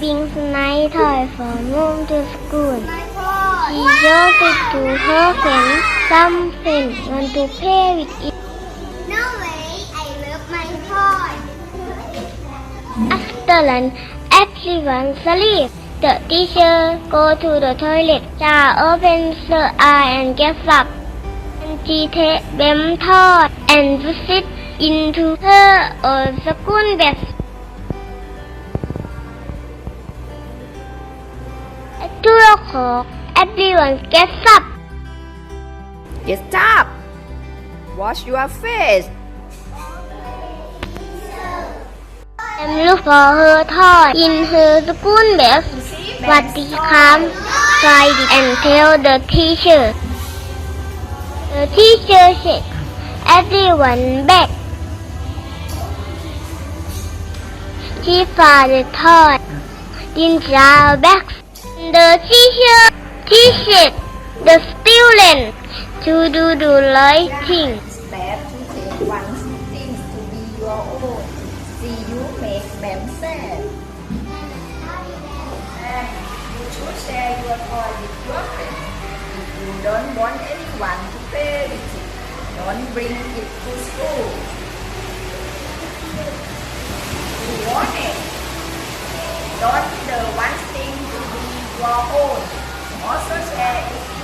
nice toy from home to school. She showed it to her friends. Some friends want to play with it. No way, I love my toy. After lunch, everyone sleeps. The teacher go to the toilet. Cha opens her eye and gets up. And she takes them toy and puts it into her old school bag. O'clock, everyone gets up. Get up! Wash your face! and look for her toy in her school bag. What they come, find it and tell the teacher. The teacher said, everyone back. She found the toy in our bags the teacher teaches the student to do the right thing. It's to things to be your own. See, you make them sad. And you should share your toy with your friends. If you don't want anyone to play with it, don't bring it to school. Don't to our own, or such as